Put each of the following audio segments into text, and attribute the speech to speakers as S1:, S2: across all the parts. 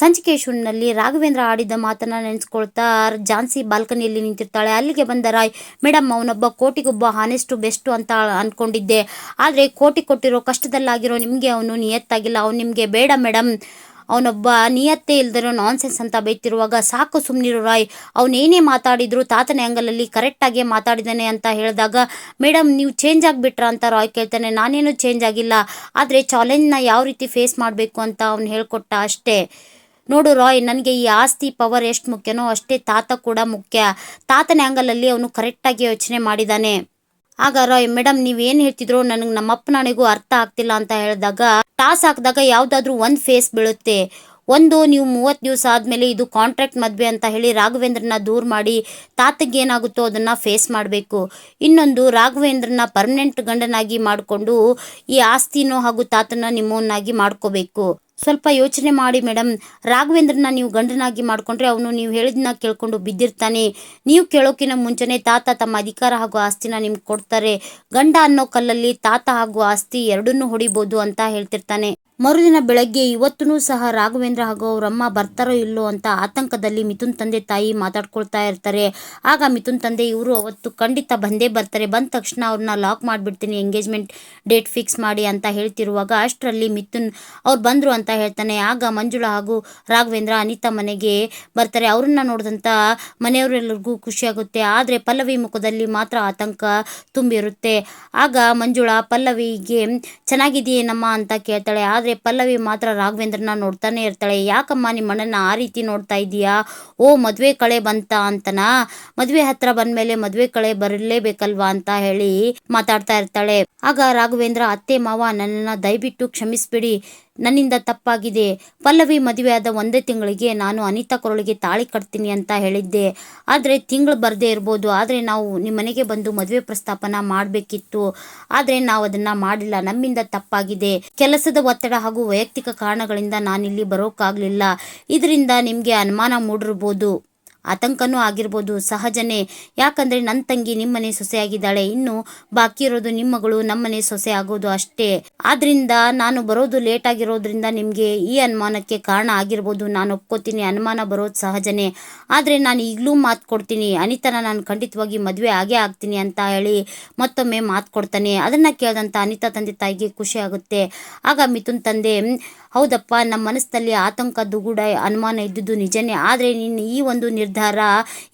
S1: ಸಂಚಿಕೆ ಶುನ್ನಲ್ಲಿ ರಾಘವೇಂದ್ರ ಆಡಿದ ಮಾತನ್ನ ನೆನೆಸ್ಕೊಳ್ತಾ ಜಾನ್ಸಿ ಬಾಲ್ಕನಿಯಲ್ಲಿ ನಿಂತಿರ್ತಾಳೆ. ಅಲ್ಲಿಗೆ ಬಂದ ರಾಯ್ ಮೇಡಮ್ ಅವನೊಬ್ಬ ಕೋಟಿಗೊಬ್ಬ ಹಾನೆಸ್ಟು ಬೆಸ್ಟು ಅಂತ ಅನ್ಕೊಂಡಿದ್ದೆ. ಆದರೆ ಕೋಟಿ ಕೊಟ್ಟಿರೋ ಕಷ್ಟದಲ್ಲಾಗಿರೋ ನಿಮಗೆ ಅವನು ನಿಯತ್ತಾಗಿಲ್ಲ. ಅವ್ನು ನಿಮಗೆ ಬೇಡ ಮೇಡಮ್ ಅವನೊಬ್ಬ ನಿಯತ್ತೇ ಇಲ್ದಿರೋ ನಾನ್ಸೆನ್ಸ್ ಅಂತ ಬೈತಿರುವಾಗ ಸಾಕು ಸುಮ್ಮನಿರು ರಾಯ್. ಅವನೇನೇ ಮಾತಾಡಿದ್ರು ತಾತನ ಆ್ಯಂಗಲಲ್ಲಿ ಕರೆಕ್ಟಾಗೇ ಮಾತಾಡಿದ್ದಾನೆ ಅಂತ ಹೇಳಿದಾಗ ಮೇಡಮ್ ನೀವು ಚೇಂಜ್ ಆಗಿಬಿಟ್ರ ಅಂತ ರಾಯ್ ಕೇಳ್ತಾನೆ. ನಾನೇನು ಚೇಂಜ್ ಆಗಿಲ್ಲ. ಆದರೆ ಚಾಲೆಂಜ್ನ ಯಾವ ರೀತಿ ಫೇಸ್ ಮಾಡಬೇಕು ಅಂತ ಅವ್ನು ಹೇಳ್ಕೊಟ್ಟ ಅಷ್ಟೇ. ನೋಡು ರಾಯ್, ನನಗೆ ಈ ಆಸ್ತಿ ಪವರ್ ಎಷ್ಟು ಮುಖ್ಯನೋ ಅಷ್ಟೇ ತಾತ ಕೂಡ ಮುಖ್ಯ. ತಾತನ ಆ್ಯಂಗಲಲ್ಲಿ ಅವನು ಕರೆಕ್ಟಾಗಿ ಯೋಚನೆ ಮಾಡಿದ್ದಾನೆ ಆಗ ರಾಯ್ ಮೇಡಮ್ ನೀವೇನು ಹೇಳ್ತಿದ್ರೋ ನನಗೆ ನನಗೂ ಅರ್ಥ ಆಗ್ತಿಲ್ಲ ಅಂತ ಹೇಳಿದಾಗ ಟಾಸ್ ಹಾಕಿದಾಗ ಯಾವುದಾದ್ರೂ ಒಂದು ಫೇಸ್ ಬೀಳುತ್ತೆ. ಒಂದು, ನೀವು ಮೂವತ್ತು ದಿವಸ ಆದಮೇಲೆ ಇದು ಕಾಂಟ್ರಾಕ್ಟ್ ಮದುವೆ ಅಂತ ಹೇಳಿ ರಾಘವೇಂದ್ರನ ದೂರ ಮಾಡಿ ತಾತಗೆ ಏನಾಗುತ್ತೋ ಅದನ್ನು ಫೇಸ್ ಮಾಡಬೇಕು. ಇನ್ನೊಂದು ರಾಘವೇಂದ್ರನ ಪರ್ಮನೆಂಟ್ ಗಂಡನಾಗಿ ಮಾಡಿಕೊಂಡು ಈ ಆಸ್ತಿನೋ ಹಾಗೂ ತಾತನ ನಿಮ್ಮವನ್ನಾಗಿ ಮಾಡ್ಕೋಬೇಕು. ಸ್ವಲ್ಪ ಯೋಚನೆ ಮಾಡಿ ಮೇಡಮ್ ರಾಘವೇಂದ್ರನ ನೀವು ಗಂಡನಾಗಿ ಮಾಡ್ಕೊಂಡ್ರೆ ಅವನು ನೀವು ಹೇಳಿದ್ನ ಕೇಳ್ಕೊಂಡು ಬಿದ್ದಿರ್ತಾನೆ. ನೀವು ಕೇಳೋಕಿನ ಮುಂಚೆನೆ ತಾತ ತಮ್ಮ ಅಧಿಕಾರ ಹಾಗೂ ಆಸ್ತಿನ ನಿಮ್ಗೆ ಕೊಡ್ತಾರೆ. ಗಂಡ ಅನ್ನೋ ಕಲ್ಲಲ್ಲಿ ತಾತ ಹಾಗೂ ಆಸ್ತಿ ಎರಡನ್ನೂ ಹೊಡಿಬೋದು ಅಂತ ಹೇಳ್ತಿರ್ತಾನೆ. ಮರುದಿನ ಬೆಳಗ್ಗೆ ಇವತ್ತೂ ಸಹ ರಾಘವೇಂದ್ರ ಹಾಗೂ ಅವರಮ್ಮ ಬರ್ತಾರೋ ಇಲ್ಲೋ ಅಂತ ಆತಂಕದಲ್ಲಿ ಮಿಥುನ್ ತಂದೆ ತಾಯಿ ಮಾತಾಡ್ಕೊಳ್ತಾ ಇರ್ತಾರೆ. ಆಗ ಮಿಥುನ್ ತಂದೆ ಇವರು ಅವತ್ತು ಖಂಡಿತ ಬಂದೇ ಬರ್ತಾರೆ. ಬಂದ ತಕ್ಷಣ ಅವ್ರನ್ನ ಲಾಕ್ ಮಾಡಿಬಿಡ್ತೀನಿ, ಎಂಗೇಜ್ಮೆಂಟ್ ಡೇಟ್ ಫಿಕ್ಸ್ ಮಾಡಿ ಅಂತ ಹೇಳ್ತಿರುವಾಗ ಅಷ್ಟರಲ್ಲಿ ಮಿಥುನ್ ಅವ್ರು ಬಂದರು ಅಂತ ಹೇಳ್ತಾನೆ. ಆಗ ಮಂಜುಳಾ ಹಾಗೂ ರಾಘವೇಂದ್ರ ಅನಿತಾ ಮನೆಗೆ ಬರ್ತಾರೆ. ಅವ್ರನ್ನ ನೋಡಿದಂಥ ಮನೆಯವರೆಲ್ಲರಿಗೂ ಖುಷಿಯಾಗುತ್ತೆ. ಆದರೆ ಪಲ್ಲವಿ ಮುಖದಲ್ಲಿ ಮಾತ್ರ ಆತಂಕ ತುಂಬಿರುತ್ತೆ. ಆಗ ಮಂಜುಳಾ, ಪಲ್ಲವಿಗೆ ಚೆನ್ನಾಗಿದೆಯೇನಮ್ಮ ಅಂತ ಕೇಳ್ತಾಳೆ. ಆದರೆ ಪಲ್ಲವಿ ಮಾತ್ರ ರಾಘವೇಂದ್ರನ ನೋಡ್ತಾನೆ ಇರ್ತಾಳೆ. ಯಾಕಮ್ಮ ನಿಮ್ಮ ಅಣ್ಣನ ಆ ರೀತಿ ನೋಡ್ತಾ ಇದೀಯಾ ಓ, ಮದುವೆ ಕಳೆ ಬಂತ ಅಂತನ? ಮದುವೆ ಹತ್ರ ಬಂದ್ಮೇಲೆ ಮದುವೆ ಕಳೆ ಬರಲೇಬೇಕಲ್ವಾ ಅಂತ ಹೇಳಿ ಮಾತಾಡ್ತಾ ಇರ್ತಾಳೆ. ಆಗ ರಾಘವೇಂದ್ರ, ಅತ್ತೆ, ಮಾವ ನನ್ನನ್ನ ದಯವಿಟ್ಟು ಕ್ಷಮಿಸ್ಬಿಡಿ. ನನ್ನಿಂದ ತಪ್ಪಾಗಿದೆ. ಪಲ್ಲವಿ ಮದುವೆ ಆದ ಒಂದೇ ತಿಂಗಳಿಗೆ ನಾನು ಅನಿತಾ ಕೊರಳಿಗೆ ತಾಳಿ ಕಟ್ತೀನಿ ಅಂತ ಹೇಳಿದ್ದೆ. ಆದರೆ ತಿಂಗಳು ಬರದೇ ಇರ್ಬೋದು. ಆದರೆ ನಾವು ನಿಮ್ಮ ಮನೆಗೆ ಬಂದು ಮದುವೆ ಪ್ರಸ್ತಾಪನ ಮಾಡಬೇಕಿತ್ತು. ಆದರೆ ನಾವು ಅದನ್ನು ಮಾಡಿಲ್ಲ. ನಮ್ಮಿಂದ ತಪ್ಪಾಗಿದೆ. ಕೆಲಸದ ಒತ್ತಡ ಹಾಗೂ ವೈಯಕ್ತಿಕ ಕಾರಣಗಳಿಂದ ನಾನಿಲ್ಲಿ ಬರೋಕ್ಕಾಗಲಿಲ್ಲ ಇದರಿಂದ ನಿಮಗೆ ಅನುಮಾನ ಮೂಡಿರ್ಬೋದು. ಆತಂಕನೂ ಆಗಿರ್ಬೋದು. ಸಹಜನೇ. ಯಾಕಂದರೆ ನನ್ನ ತಂಗಿ ನಿಮ್ಮನೆ ಸೊಸೆಯಾಗಿದ್ದಾಳೆ. ಇನ್ನು ಬಾಕಿ ಇರೋದು ನಿಮ್ಮ ಮಗಳು ನಮ್ಮನೆ ಸೊಸೆ ಆಗೋದು ಅಷ್ಟೇ. ಆದ್ರಿಂದ ನಾನು ಬರೋದು ಲೇಟ್ ಆಗಿರೋದ್ರಿಂದ ನಿಮಗೆ ಈ ಅನುಮಾನಕ್ಕೆ ಕಾರಣ ಆಗಿರ್ಬೋದು. ನಾನು ಒಪ್ಕೋತೀನಿ. ಅನುಮಾನ ಬರೋದು ಸಹಜನೇ. ಆದರೆ ನಾನು ಈಗಲೂ ಮಾತು ಕೊಡ್ತೀನಿ. ಅನಿತನ ನಾನು ಖಂಡಿತವಾಗಿ ಮದುವೆ ಆಗೇ ಆಗ್ತೀನಿ ಅಂತ ಹೇಳಿ ಮತ್ತೊಮ್ಮೆ ಮಾತು ಕೊಡ್ತಾನೆ. ಅದನ್ನು ಕೇಳಿದಂಥ ಅನಿತಾ ತಂದೆ ತಾಯಿಗೆ ಖುಷಿ ಆಗುತ್ತೆ. ಆಗ ಮಿಥುನ್ ತಂದೆ ಹೌದಪ್ಪ. ನಮ್ಮ ಮನಸ್ಸಲ್ಲಿ ಆತಂಕದ್ದು ಕೂಡ ಅನುಮಾನ ಇದ್ದುದು ನಿಜನೇ. ಆದರೆ ನಿನ್ನ ಈ ಒಂದು ನಿರ್ಧಾರ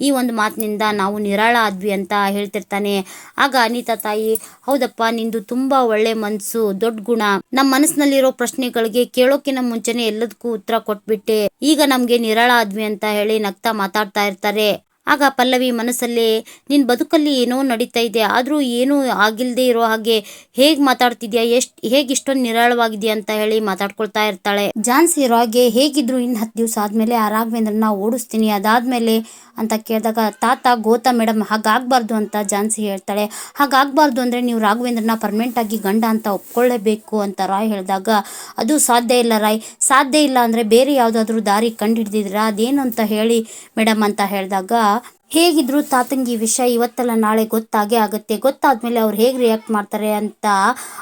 S1: ಈ ಒಂದು ಮಾತಿನಿಂದ ನಾವು ನಿರಾಳ ಆದ್ವಿ ಅಂತ ಹೇಳ್ತಿರ್ತಾನೆ. ಆಗ ಅನಿತಾ ತಾಯಿ, ಹೌದಪ್ಪ, ನಿಂದು ತುಂಬಾ ಒಳ್ಳೆ ಮನಸ್ಸು ದೊಡ್ಡ ಗುಣ. ನಮ್ಮ ಮನಸ್ಸಿನಲ್ಲಿರೋ ಪ್ರಶ್ನೆಗಳಿಗೆ ಕೇಳೋಕಿನ ಮುಂಚೆನೆ ಎಲ್ಲದಕ್ಕೂ ಉತ್ತರ ಕೊಟ್ಬಿಟ್ಟೆ. ಈಗ ನಮ್ಗೆ ನಿರಾಳ ಆದ್ವಿ ಅಂತ ಹೇಳಿ ನಗ್ತಾ ಮಾತಾಡ್ತಾ ಇರ್ತಾರೆ. ಆಗ ಪಲ್ಲವಿ ಮನಸ್ಸಲ್ಲೇ ನಿನ್ನ ಬದುಕಲ್ಲಿ ಏನೋ ನಡೀತಾ ಇದೆ, ಆದರೂ ಏನೂ ಆಗಿಲ್ಲದೆ ಇರೋ ಹಾಗೆ ಹೇಗೆ ಮಾತಾಡ್ತಿದ್ಯಾ, ಎಷ್ಟು ಹೇಗೆ ಇಷ್ಟೊಂದು ನಿರಾಳವಾಗಿದೆಯಾ ಅಂತ ಹೇಳಿ ಮಾತಾಡ್ಕೊಳ್ತಾ ಇರ್ತಾಳೆ. ಝಾನ್ಸಿ ರಾಯ್ಗೆ ಹೇಗಿದ್ರು ಇನ್ನು ಹತ್ತು ದಿವಸ ಆದಮೇಲೆ ಆ ರಾಘವೇಂದ್ರನ ಓಡಿಸ್ತೀನಿ, ಅದಾದಮೇಲೆ ಅಂತ ಕೇಳಿದಾಗ, ತಾತ, ಗೋತಾ ಮೇಡಮ್ ಹಾಗಾಗಬಾರ್ದು ಅಂತ ಝಾನ್ಸಿ ಹೇಳ್ತಾಳೆ. ಹಾಗಾಗಬಾರ್ದು ಅಂದರೆ ನೀವು ರಾಘವೇಂದ್ರನ ಪರ್ಮನೆಂಟಾಗಿ ಗಂಡ ಅಂತ ಒಪ್ಕೊಳ್ಳೇಬೇಕು ಅಂತ ರಾಯ್ ಹೇಳಿದಾಗ, ಅದು ಸಾಧ್ಯ ಇಲ್ಲ ರಾಯ್, ಸಾಧ್ಯ ಇಲ್ಲ ಅಂದರೆ ಬೇರೆ ಯಾವುದಾದ್ರೂ ದಾರಿ ಕಂಡುಹಿಡ್ದಿದ್ರಾ ಅದೇನು ಅಂತ ಹೇಳಿ ಮೇಡಮ್ ಅಂತ ಹೇಳಿದಾಗ ಹೇಗಿದ್ರು ತಾತಂಗಿ ವಿಷಯ ಇವತ್ತಲ್ಲ, ನಾಳೆ ಗೊತ್ತಾಗೇ ಆಗುತ್ತೆ. ಗೊತ್ತಾದ್ಮೇಲೆ ಅವ್ರು ಹೇಗೆ ರಿಯಾಕ್ಟ್ ಮಾಡ್ತಾರೆ ಅಂತ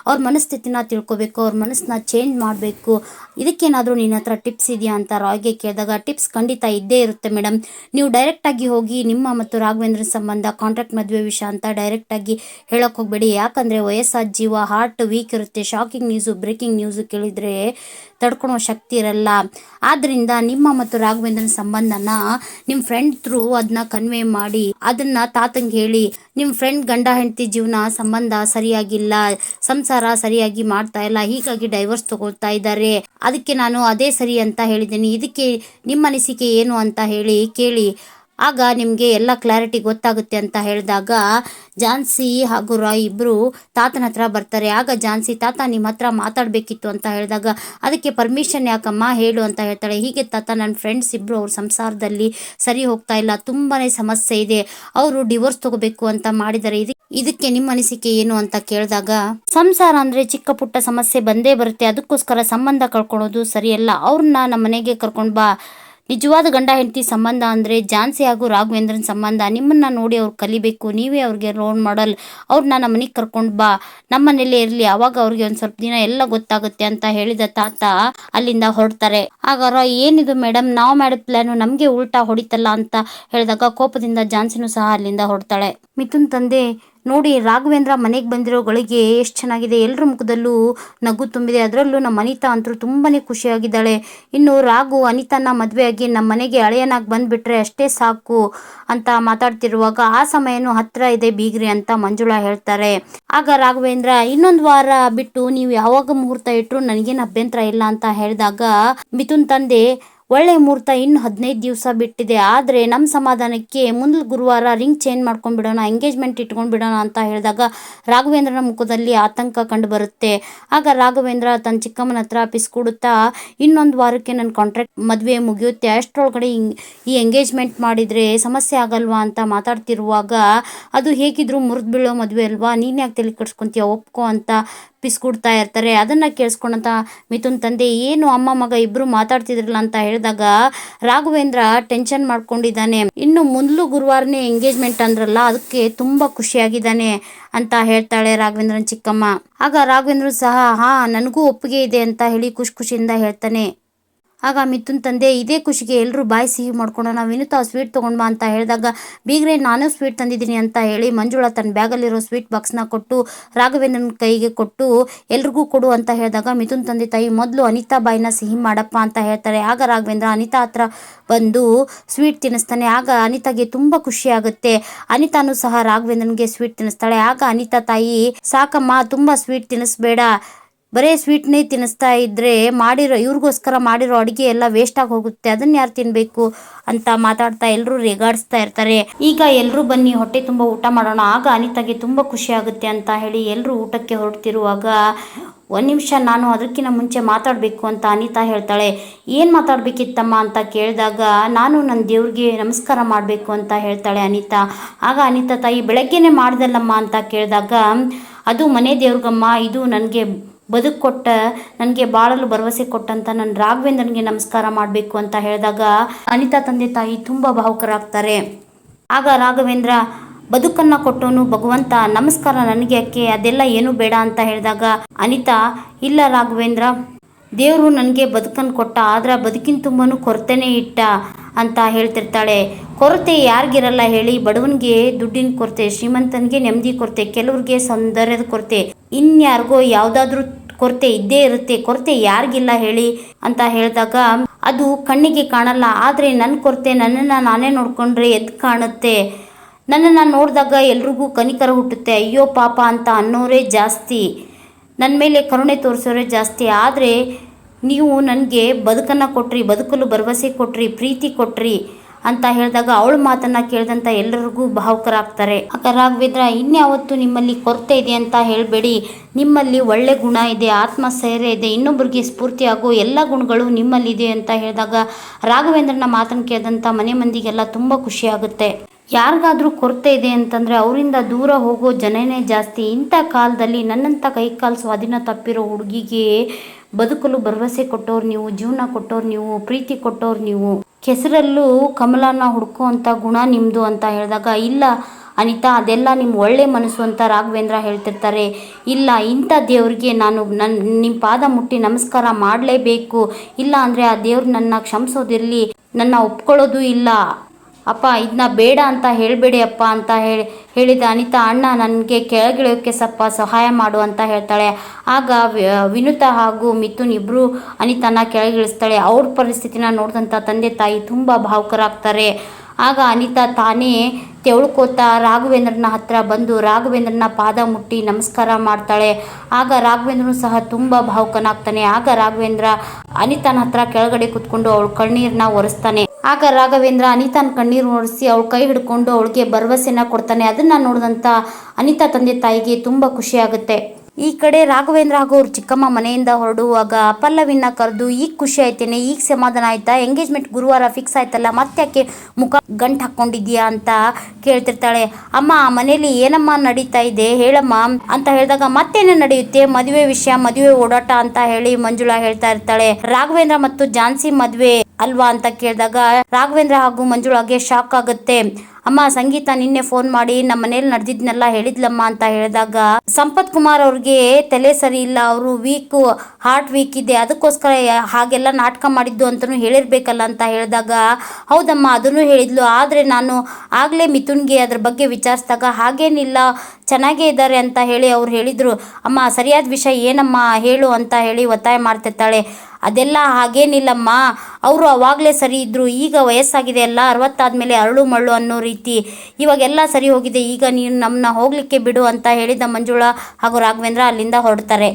S1: ಅವ್ರ ಮನಸ್ಥಿತಿನ ತಿಳ್ಕೊಬೇಕು, ಅವ್ರ ಮನಸ್ಸನ್ನ ಚೇಂಜ್ ಮಾಡಬೇಕು. ಇದಕ್ಕೇನಾದರೂ ನಿನ್ನ ಹತ್ರ ಟಿಪ್ಸ್ ಇದೆಯಾ ಅಂತ ರಾಯ್ಗೆ ಕೇಳಿದಾಗ ಟಿಪ್ಸ್ ಖಂಡಿತ ಇದ್ದೇ ಇರುತ್ತೆ ಮೇಡಮ್ ನೀವು ಡೈರೆಕ್ಟಾಗಿ ಹೋಗಿ ನಿಮ್ಮ ಮತ್ತು ರಾಘವೇಂದ್ರ ಸಂಬಂಧ ಕಾಂಟ್ರಾಕ್ಟ್ ಮದುವೆ ವಿಷಯ ಅಂತ ಡೈರೆಕ್ಟಾಗಿ ಹೇಳೋಕೆ ಹೋಗಬೇಡಿ. ಯಾಕಂದರೆ ವಯಸ್ಸಾದ ಜೀವ ಹಾರ್ಟ್ ವೀಕ್ ಇರುತ್ತೆ. ಶಾಕಿಂಗ್ ನ್ಯೂಸು ಬ್ರೇಕಿಂಗ್ ನ್ಯೂಸು ಕೇಳಿದರೆ ತಡ್ಕೊಳೋ ಶಕ್ತಿ ಇರಲ್ಲ. ಆದ್ರಿಂದ ನಿಮ್ಮ ಮತ್ತು ರಾಘವೇಂದ್ರನ ಸಂಬಂಧನ ನಿಮ್ಮ ಫ್ರೆಂಡ್ ಥ್ರೂ ಅದನ್ನ ಕನ್ವೆ ಮಾಡಿ, ಅದನ್ನ ತಾತಂಗೆ ಹೇಳಿ ನಿಮ್ಮ ಫ್ರೆಂಡ್ ಗಂಡ ಹೆಂಡತಿ ಜೀವನ ಸಂಬಂಧ ಸರಿಯಾಗಿಲ್ಲ, ಸಂಸಾರ ಸರಿಯಾಗಿ ಮಾಡ್ತಾ ಇಲ್ಲ, ಹೀಗಾಗಿ ಡೈವರ್ಸ್ ತಗೊಳ್ತಾ ಇದ್ದಾರೆ. ಅದಕ್ಕೆ ನಾನು ಅದೇ ಸರಿ ಅಂತ ಹೇಳಿದ್ದೀನಿ. ಇದಕ್ಕೆ ನಿಮ್ಮ ಅನಿಸಿಕೆ ಏನು ಅಂತ ಹೇಳಿ ಕೇಳಿ. ಆಗ ನಿಮಗೆ ಎಲ್ಲ ಕ್ಲಾರಿಟಿ ಗೊತ್ತಾಗುತ್ತೆ ಅಂತ ಹೇಳಿದಾಗ ಝಾನ್ಸಿ ಹಾಗೂ ರಾಯ್ ಇಬ್ಬರು ತಾತನ ಹತ್ರ ಬರ್ತಾರೆ. ಆಗ ಝಾನ್ಸಿ ತಾತ ನಿಮ್ಮ ಹತ್ರ ಮಾತಾಡಬೇಕಿತ್ತು ಅಂತ ಹೇಳಿದಾಗ, ಅದಕ್ಕೆ ಪರ್ಮಿಷನ್ ಯಾಕಮ್ಮ? ಹೇಳು ಅಂತ ಹೇಳ್ತಾಳೆ. ಹೀಗೆ ತಾತ ನನ್ನ ಫ್ರೆಂಡ್ಸ್ ಇಬ್ಬರು ಅವ್ರ ಸಂಸಾರದಲ್ಲಿ ಸರಿ ಹೋಗ್ತಾ ಇಲ್ಲ. ತುಂಬಾ ಸಮಸ್ಯೆ ಇದೆ. ಅವರು ಡಿವೋರ್ಸ್ ತಗೋಬೇಕು ಅಂತ ಮಾಡಿದ್ದಾರೆ. ಇದು, ಇದಕ್ಕೆ ನಿಮ್ಮ ಅನಿಸಿಕೆ ಏನು? ಅಂತ ಕೇಳಿದಾಗ, ಸಂಸಾರ ಅಂದರೆ ಚಿಕ್ಕ ಪುಟ್ಟ ಸಮಸ್ಯೆ ಬಂದೇ ಬರುತ್ತೆ. ಅದಕ್ಕೋಸ್ಕರ ಸಂಬಂಧ ಕಳ್ಕೊಳ್ಳೋದು ಸರಿಯಲ್ಲ. ಅವ್ರನ್ನ ನಮ್ಮ ಮನೆಗೆ ಕರ್ಕೊಂಡು ಬಾ. ನಿಜವಾದ ಗಂಡ, ಹೆಂಡತಿ ಸಂಬಂಧ ಅಂದರೆ ಝಾನ್ಸಿ ಹಾಗೂ ರಾಘವೇಂದ್ರನ ಸಂಬಂಧ. ನಿಮ್ಮನ್ನ ನೋಡಿ ಅವ್ರು ಕಲಿಬೇಕು. ನೀವೇ ಅವ್ರಿಗೆ ರೋಲ್ ಮಾಡಲ್ ಅವ್ರನ್ನ ನಮ್ಮ ಮನೆಗೆ ಕರ್ಕೊಂಡು ಬಾ. ನಮ್ಮ ಮನೇಲೇ ಇರಲಿ. ಅವಾಗ ಅವ್ರಿಗೆ ಒಂದು ಸ್ವಲ್ಪ ದಿನ ಎಲ್ಲ ಗೊತ್ತಾಗುತ್ತೆ ಅಂತ ಹೇಳಿದ ತಾತ ಅಲ್ಲಿಂದ ಹೊರಡ್ತಾರೆ ಆಗಾರ ಏನಿದು ಮೇಡಮ್ ನಾವು ಮಾಡಿದ ಪ್ಲಾನು ನಮಗೆ ಉಲ್ಟಾ ಹೊಡಿತಲ್ಲ ಅಂತ ಹೇಳಿದಾಗ ಕೋಪದಿಂದ ಝಾನ್ಸಿನೂ ಸಹ ಅಲ್ಲಿಂದ ಹೊರಡ್ತಾಳೆ ಮಿಥುನ್ ತಂದೆ ನೋಡಿ ರಾಘವೇಂದ್ರ ಮನೆಗೆ ಬಂದಿರೋ ಗಳಿಗೆ ಎಷ್ಟು ಚೆನ್ನಾಗಿದೆ. ಎಲ್ಲರ ಮುಖದಲ್ಲೂ ನಗು ತುಂಬಿದೆ. ಅದರಲ್ಲೂ ನಮ್ಮ ಅನಿತಾ ಅಂತೂ ತುಂಬಾನೇ ಖುಷಿಯಾಗಿದ್ದಾಳೆ. ಇನ್ನು ರಾಘು ಅನಿತಾನ ಮದುವೆಯಾಗಿ ನಮ್ಮ ಮನೆಗೆ ಹಳೆಯನಾಗಿ ಬಂದುಬಿಟ್ರೆ ಅಷ್ಟೇ ಸಾಕು ಅಂತ ಮಾತಾಡ್ತಿರುವಾಗ ಆ ಸಮಯನೂ ಹತ್ರ ಇದೆ ಬೀಗ್ರಿ ಅಂತ ಮಂಜುಳಾ ಹೇಳ್ತಾರೆ. ಆಗ ರಾಘವೇಂದ್ರ, ಇನ್ನೊಂದು ವಾರ ಬಿಟ್ಟು ನೀವು ಯಾವಾಗ ಮುಹೂರ್ತ ಇಟ್ಟರು ನನಗೇನು ಅಭ್ಯಂತರ ಇಲ್ಲ? ಅಂತ ಹೇಳಿದಾಗ, ಮಿಥುನ್ ತಂದೆ ಒಳ್ಳೆ ಮುಹೂರ್ತ ಇನ್ನು ಹದಿನೈದು ದಿವಸ ಬಿಟ್ಟಿದೆ. ಆದರೆ ನಮ್ಮ ಸಮಾಧಾನಕ್ಕೆ ಮುಂದೆ ಗುರುವಾರ ರಿಂಗ್ ಚೇಂಜ್ ಮಾಡ್ಕೊಂಡ್ಬಿಡೋಣ, ಎಂಗೇಜ್ಮೆಂಟ್ ಇಟ್ಕೊಂಡ್ಬಿಡೋಣ ಅಂತ ಹೇಳಿದಾಗ ರಾಘವೇಂದ್ರನ ಮುಖದಲ್ಲಿ ಆತಂಕ ಕಂಡು ಬರುತ್ತೆ ಆಗ ರಾಘವೇಂದ್ರ ತನ್ನ ಚಿಕ್ಕಮ್ಮನ ಹತ್ರ ಪಿಸ್ಕೊಡುತ್ತಾ ಇನ್ನೊಂದು ವಾರಕ್ಕೆ ನನ್ನ ಕಾಂಟ್ರಾಕ್ಟ್ ಮದುವೆ ಮುಗಿಯುತ್ತೆ, ಅಷ್ಟರೊಳಗಡೆ ಈ ಎಂಗೇಜ್ಮೆಂಟ್ ಮಾಡಿದರೆ ಸಮಸ್ಯೆ ಆಗಲ್ವಾ ಅಂತ ಮಾತಾಡ್ತಿರುವಾಗ, ಅದು ಹೇಗಿದ್ರು ಮುರಿದು ಬೀಳೋ ಮದುವೆ ಅಲ್ವಾ, ನೀನು ಯಾಕೆ ತಲೆ ಕಟ್ಸ್ಕೊಂತೀಯ ಒಪ್ಕೋ ಅಂತ ಪಿಸ್ಕೊಡ್ತಾ ಇರ್ತಾರೆ. ಅದನ್ನು ಕೇಳಿಸ್ಕೊಂಡಂತ ಮಿಥುನ್ ತಂದೆ, ಏನು ಅಮ್ಮ ಮಗ ಇಬ್ಬರು ಮಾತಾಡ್ತಿದ್ರಲ್ಲ ಅಂತ ಹೇಳಿದಾಗ ರಾಘವೇಂದ್ರ ಟೆನ್ಷನ್ ಮಾಡ್ಕೊಂಡಿದ್ದಾನೆ. ಇನ್ನು ಮೊದಲು ಗುರುವಾರನೇ ಎಂಗೇಜ್ಮೆಂಟ್ ಅಂದ್ರಲ್ಲ, ಅದಕ್ಕೆ ತುಂಬಾ ಖುಷಿಯಾಗಿದ್ದಾನೆ ಅಂತ ಹೇಳ್ತಾಳೆ ರಾಘವೇಂದ್ರನ್ ಚಿಕ್ಕಮ್ಮ. ಆಗ ರಾಘವೇಂದ್ರ ಸಹ, ಹಾ, ನನಗೂ ಒಪ್ಪಿಗೆ ಇದೆ ಅಂತ ಹೇಳಿ ಖುಷಿ ಖುಷಿಯಿಂದ ಹೇಳ್ತಾನೆ. ಆಗ ಮಿಥುನ್ ತಂದೆ, ಇದೇ ಖುಷಿಗೆ ಎಲ್ಲರೂ ಬಾಯಿ ಸಿಹಿ ಮಾಡ್ಕೊಳ್ಳೋಣ ವಿನುತಾ ಸ್ವೀಟ್ ತೊಗೊಂಡ್ಬಾ ಅಂತ ಹೇಳಿದಾಗ, ಬೀಗ್ರೆ, ನಾನು ಸ್ವೀಟ್ ತಂದಿದ್ದೀನಿ ಅಂತ ಹೇಳಿ ಮಂಜುಳಾ ತನ್ನ ಬ್ಯಾಗಲ್ಲಿರೋ ಸ್ವೀಟ್ ಬಾಕ್ಸ್ನ ಕೊಟ್ಟು, ರಾಘವೇಂದ್ರನ ಕೈಗೆ ಕೊಟ್ಟು, ಎಲ್ರಿಗೂ ಕೊಡು ಅಂತ ಹೇಳಿದಾಗ ಮಿಥುನ್ ತಂದೆ ತಾಯಿ ಮೊದಲು ಅನಿತಾ ಬಾಯಿನ ಸಿಹಿ ಮಾಡಪ್ಪ ಅಂತ ಹೇಳ್ತಾರೆ. ಆಗ ರಾಘವೇಂದ್ರ ಅನಿತಾ ಹತ್ರ ಬಂದು ಸ್ವೀಟ್ ತಿನ್ನಿಸ್ತಾನೆ. ಆಗ ಅನಿತಾಗೆ ತುಂಬ ಖುಷಿ ಆಗುತ್ತೆ. ಅನಿತಾನು ಸಹ ರಾಘವೇಂದ್ರನಿಗೆ ಸ್ವೀಟ್ ತಿನ್ನಿಸ್ತಾಳೆ. ಆಗ ಅನಿತಾ ತಾಯಿ, ಸಾಕಮ್ಮ, ತುಂಬ ಸ್ವೀಟ್ ತಿನ್ನಿಸ್ಬೇಡ. ಬರೇ ಸ್ವೀಟ್ನೇ ತಿನ್ನಿಸ್ತಾ ಇದ್ರೆ ಮಾಡಿರೋ, ಇವ್ರಿಗೋಸ್ಕರ ಮಾಡಿರೋ ಅಡುಗೆ ಎಲ್ಲ ವೇಸ್ಟ್ ಆಗಿ ಹೋಗುತ್ತೆ. ಅದನ್ನ ಯಾರು ತಿನ್ಬೇಕು ಅಂತ ಮಾತಾಡ್ತಾ ಎಲ್ಲರೂ ರೇಗಾಡಿಸ್ತಾ ಇರ್ತಾರೆ. ಈಗ ಎಲ್ಲರೂ ಬನ್ನಿ, ಹೊಟ್ಟೆ ತುಂಬ ಊಟ ಮಾಡೋಣ. ಆಗ ಅನಿತಾಗೆ ತುಂಬ ಖುಷಿ ಆಗುತ್ತೆ ಅಂತ ಹೇಳಿ ಎಲ್ಲರೂ ಊಟಕ್ಕೆ ಹೊರಡ್ತಿರುವಾಗ ಒಂದು ನಿಮಿಷ ನಾನು ಅದಕ್ಕಿಂತ ಮುಂಚೆ ಮಾತಾಡಬೇಕು ಅಂತ ಅನಿತಾ ಹೇಳ್ತಾಳೆ. ಏನು ಮಾತಾಡಬೇಕಿತ್ತಮ್ಮ ಅಂತ ಕೇಳಿದಾಗ, ನಾನು ನನ್ನ ದೇವ್ರಿಗೆ ನಮಸ್ಕಾರ ಮಾಡಬೇಕು ಅಂತ ಹೇಳ್ತಾಳೆ ಅನಿತಾ. ಆಗ ಅನಿತಾ ತಾಯಿ, ಬೆಳಗ್ಗೆನೆ ಮಾಡ್ದಲ್ಲಮ್ಮ ಅಂತ ಕೇಳಿದಾಗ, ಅದು ಮನೆ ದೇವ್ರಿಗಮ್ಮ, ಇದು ನನಗೆ ಬದುಕು ಕೊಟ್ಟ ನನಗೆ ಬಾಳಲು ಭರವಸೆ ಕೊಟ್ಟಂತ ನನ್ನ ರಾಘವೇಂದ್ರನಿಗೆ ನಮಸ್ಕಾರ ಮಾಡಬೇಕು ಅಂತ ಹೇಳಿದಾಗ ಅನಿತಾ ತಂದೆ ತಾಯಿ ತುಂಬ ಭಾವುಕರಾಗ್ತಾರೆ. ಆಗ ರಾಘವೇಂದ್ರ, ಬದುಕನ್ನು ಕೊಟ್ಟವನು ಭಗವಂತ, ನಮಸ್ಕಾರ ನನಗೆ ಯಾಕೆ? ಅದೆಲ್ಲ ಏನು ಬೇಡ ಅಂತ ಹೇಳಿದಾಗ ಅನಿತಾ, ಇಲ್ಲ ರಾಘವೇಂದ್ರ, ದೇವರು ನನಗೆ ಬದುಕನ್ನು ಕೊಟ್ಟ, ಆದರೆ ಬದುಕಿನ ತುಂಬನೂ ಕೊರತೆನೇ ಇಟ್ಟ ಅಂತ ಹೇಳ್ತಿರ್ತಾಳೆ. ಕೊರತೆ ಯಾರಿಗಿರಲ್ಲ ಹೇಳಿ, ಬಡವನಿಗೆ ದುಡ್ಡಿನ ಕೊರತೆ, ಶ್ರೀಮಂತನಿಗೆ ನೆಮ್ಮದಿ ಕೊರತೆ, ಕೆಲವ್ರಿಗೆ ಸೌಂದರ್ಯದ ಕೊರತೆ, ಇನ್ಯಾರಿಗೋ ಯಾವುದಾದ್ರೂ ಕೊರತೆ ಇದ್ದೇ ಇರುತ್ತೆ, ಕೊರತೆ ಯಾರಿಗಿಲ್ಲ ಹೇಳಿ ಅಂತ ಹೇಳಿದಾಗ, ಅದು ಕಣ್ಣಿಗೆ ಕಾಣಲ್ಲ, ಆದರೆ ನನ್ನ ಕೊರತೆ ನನ್ನನ್ನು ನಾನೇ ನೋಡಿಕೊಂಡ್ರೆ ಎದ್ದು ಕಾಣುತ್ತೆ. ನನ್ನನ್ನು ನೋಡಿದಾಗ ಎಲ್ರಿಗೂ ಕನಿಕರ ಹುಟ್ಟುತ್ತೆ. ಅಯ್ಯೋ ಪಾಪ ಅಂತ ಅನ್ನೋರೇ ಜಾಸ್ತಿ. ನನ್ನ ಮೇಲೆ ಕರುಣೆ ತೋರಿಸೋರೇ ಜಾಸ್ತಿ. ಆದರೆ ನೀವು ನನಗೆ ಬದುಕನ್ನು ಕೊಟ್ರಿ, ಬದುಕಲು ಭರವಸೆ ಕೊಟ್ರಿ, ಪ್ರೀತಿ ಕೊಟ್ರಿ. ಅಂತ ಹೇಳಿದಾಗ ಅವಳ ಮಾತನ್ನ ಕೇಳಿದಂತ ಎಲ್ಲರಿಗೂ ಭಾವುಕರಾಗ್ತಾರೆ. ಆಗ ರಾಘವೇಂದ್ರ ಇನ್ಯಾವತ್ತು ನಿಮ್ಮಲ್ಲಿ ಕೊರತೆ ಇದೆ ಅಂತ ಹೇಳಬೇಡಿ. ನಿಮ್ಮಲ್ಲಿ ಒಳ್ಳೆ ಗುಣ ಇದೆ, ಆತ್ಮಸ್ಥೈರ್ಯ ಇದೆ ಇನ್ನೊಬ್ಬರಿಗೆ ಸ್ಫೂರ್ತಿಯಾಗೋ ಎಲ್ಲ ಗುಣಗಳು ನಿಮ್ಮಲ್ಲಿದೆ ಅಂತ ಹೇಳಿದಾಗ ರಾಘವೇಂದ್ರನ ಮಾತನ್ನು ಕೇಳಿದಂಥ ಮನೆ ಮಂದಿಗೆಲ್ಲ ತುಂಬ ಖುಷಿ ಆಗುತ್ತೆ. ಯಾರಿಗಾದ್ರೂ ಕೊರತೆ ಇದೆ ಅಂತಂದ್ರೆ ಅವರಿಂದ ದೂರ ಹೋಗೋ ಜನನೇ ಜಾಸ್ತಿ. ಇಂಥ ಕಾಲದಲ್ಲಿ ನನ್ನಂಥ ಕೈಕಾಲು ಸ್ವಾಧೀನ ತಪ್ಪಿರೋ ಹುಡುಗಿಗೆ ಬದುಕಲು ಭರವಸೆ ಕೊಟ್ಟವ್ರು ನೀವು, ಜೀವನ ಕೊಟ್ಟವ್ರು ನೀವು, ಪ್ರೀತಿ ಕೊಟ್ಟವ್ರು ನೀವು. ಕೆಸರಲ್ಲೂ ಕಮಲನ ಹುಡ್ಕೋ ಗುಣ ನಿಮ್ಮದು ಅಂತ ಹೇಳಿದಾಗ, ಇಲ್ಲ ಅನಿತಾ, ಅದೆಲ್ಲ ನಿಮ್ಮ ಒಳ್ಳೆ ಮನಸ್ಸು ಅಂತ ರಾಘವೇಂದ್ರ ಹೇಳ್ತಿರ್ತಾರೆ. ಇಲ್ಲ, ಇಂಥ ದೇವ್ರಿಗೆ ನಾನು ನನ್ನ ನಿಮ್ಮ ಪಾದ ಮುಟ್ಟಿ ನಮಸ್ಕಾರ ಮಾಡಲೇಬೇಕು. ಇಲ್ಲ ಅಂದರೆ ಆ ದೇವ್ರು ನನ್ನ ಕ್ಷಮಿಸೋದಿರಲಿ, ನನ್ನ ಒಪ್ಕೊಳ್ಳೋದು ಇಲ್ಲ. ಅಪ್ಪ ಇದನ್ನ ಬೇಡ ಅಂತ ಹೇಳಬೇಡಿ ಅಪ್ಪ ಅಂತ ಹೇಳಿ, ಹೇಳಿದ ಅನಿತಾ, ಅಣ್ಣ, ನನಗೆ ಕೆಳಗಿಳಿಯೋಕ್ಕೆ ಸಪ್ಪ ಸಹಾಯ ಮಾಡು ಅಂತ ಹೇಳ್ತಾಳೆ. ಆಗ ವಿನುತ ಹಾಗೂ ಮಿಥುನ್ ಇಬ್ಬರು ಅನಿತನ ಕೆಳಗಿಳಿಸ್ತಾಳೆ. ಅವ್ರ ಪರಿಸ್ಥಿತಿನ ನೋಡಿದಂಥ ತಂದೆ ತಾಯಿ ತುಂಬ ಭಾವುಕರಾಗ್ತಾರೆ. ಆಗ ಅನಿತಾ ತಾನೇ ತೆವಳ್ಕೋತಾ ರಾಘವೇಂದ್ರನ ಹತ್ರ ಬಂದು ರಾಘವೇಂದ್ರನ ಪಾದ ಮುಟ್ಟಿ ನಮಸ್ಕಾರ ಮಾಡ್ತಾಳೆ. ಆಗ ರಾಘವೇಂದ್ರನು ಸಹ ತುಂಬ ಭಾವುಕನಾಗ್ತಾನೆ. ಆಗ ರಾಘವೇಂದ್ರ ಅನಿತಾನ ಹತ್ರ ಕೆಳಗಡೆ ಕೂತ್ಕೊಂಡು ಅವಳು ಕಣ್ಣೀರನ್ನ ಒರೆಸ್ತಾನೆ. ಆಗ ರಾಘವೇಂದ್ರ ಅನಿತಾನ ಕಣ್ಣೀರು ನೋಡಿಸಿ ಅವಳ ಕೈ ಹಿಡ್ಕೊಂಡು ಅವಳಿಗೆ ಭರವಸೆನ ಕೊಡ್ತಾನೆ. ಅದನ್ನ ನೋಡಿದಂಥ ಅನಿತಾ ತಂದೆ ತಾಯಿಗೆ ತುಂಬ ಖುಷಿ ಆಗುತ್ತೆ ಈ ಕಡೆ ರಾಘವೇಂದ್ರ ಹಾಗೂ ಅವ್ರ ಚಿಕ್ಕಮ್ಮ ಮನೆಯಿಂದ ಹೊರಡುವಾಗ ಪಲ್ಲವಿನ ಕರೆದು, ಈಗ ಖುಷಿ ಆಯ್ತೇನೆ, ಈಗ ಸಮಾಧಾನ ಆಯ್ತಾ? ಎಂಗೇಜ್ಮೆಂಟ್ ಗುರುವಾರ ಫಿಕ್ಸ್ ಆಯ್ತಲ್ಲ ಮತ್ತೆ ಮುಖ ಗಂಟು ಹಾಕೊಂಡಿದ್ಯಾ ಅಂತ ಕೇಳ್ತಿರ್ತಾಳೆ. ಅಮ್ಮ, ಆ ಮನೇಲಿ ಏನಮ್ಮ ನಡೀತಾ ಇದೆ? ಹೇಳಮ್ಮ ಅಂತ ಹೇಳಿದಾಗ, ಮತ್ತೇನೇ ನಡೆಯುತ್ತೆ? ಮದುವೆ ವಿಷಯ, ಮದುವೆ ಓಡಾಟ ಅಂತ ಹೇಳಿ ಮಂಜುಳಾ ಹೇಳ್ತಾ ಇರ್ತಾಳೆ. ರಾಘವೇಂದ್ರ ಮತ್ತು ಜಾನ್ಸಿ ಮದುವೆ ಅಲ್ವಾ? ಅಂತ ಕೇಳಿದಾಗ, ರಾಘವೇಂದ್ರ ಹಾಗೂ ಮಂಜುಳಾಗೆ ಶಾಕ್ ಆಗುತ್ತೆ. ಅಮ್ಮ, ಸಂಗೀತ ನಿನ್ನೆ ಫೋನ್ ಮಾಡಿ ನಮ್ಮ ಮನೇಲಿ ನಡೆದಿದ್ನೆಲ್ಲ ಹೇಳಿದ್ಲಮ್ಮ ಅಂತ ಹೇಳಿದಾಗ, ಸಂಪತ್ ಕುಮಾರ್ ಅವ್ರಿಗೆ ತಲೆ ಸರಿ ಇಲ್ಲ, ಅವರು ವೀಕ್ ಹಾರ್ಟ್ ವೀಕ್ ಇದೆ, ಅದಕ್ಕೋಸ್ಕರ ಹಾಗೆಲ್ಲ ನಾಟಕ ಮಾಡಿದ್ದು ಅಂತಲೂ ಹೇಳಿರ್ಬೇಕಲ್ಲ ಅಂತ ಹೇಳಿದಾಗ, ಹೌದಮ್ಮ, ಅದನ್ನು ಹೇಳಿದ್ಲು, ಆದರೆ ನಾನು ಆಗಲೇ ಮಿಥುನ್ಗೆ ಅದ್ರ ಬಗ್ಗೆ ವಿಚಾರಿಸಿದಾಗ ಹಾಗೇನಿಲ್ಲ, ಚೆನ್ನಾಗೇ ಇದ್ದಾರೆ ಅಂತ ಹೇಳಿ ಅವ್ರು ಹೇಳಿದರು. ಅಮ್ಮ, ಸರಿಯಾದ ವಿಷಯ ಏನಮ್ಮ, ಹೇಳು ಅಂತ ಹೇಳಿ ಒತ್ತಾಯ ಮಾಡ್ತಿರ್ತಾಳೆ. ಅದೆಲ್ಲ ಹಾಗೇನಿಲ್ಲಮ್ಮ. ಅವರು ಅವಾಗಲೇ ಸರಿ ಇದ್ದರು ಈಗ ವಯಸ್ಸಾಗಿದೆ ಎಲ್ಲ ಅರವತ್ತಾದ್ಮೇಲೆ ಅರಳು ಮರಳು ಅನ್ನೋ ರೀತಿ. ಇವಾಗೆಲ್ಲ ಸರಿ ಹೋಗಿದೆ. ಈಗ ನೀನು ನಮ್ಮನ್ನ ಹೋಗಲಿಕ್ಕೆ ಬಿಡು ಅಂತ ಹೇಳಿದ ಮಂಜುಳಾ ಹಾಗೂ ರಾಘವೇಂದ್ರ ಅಲ್ಲಿಂದ ಹೊರಡ್ತಾರೆ.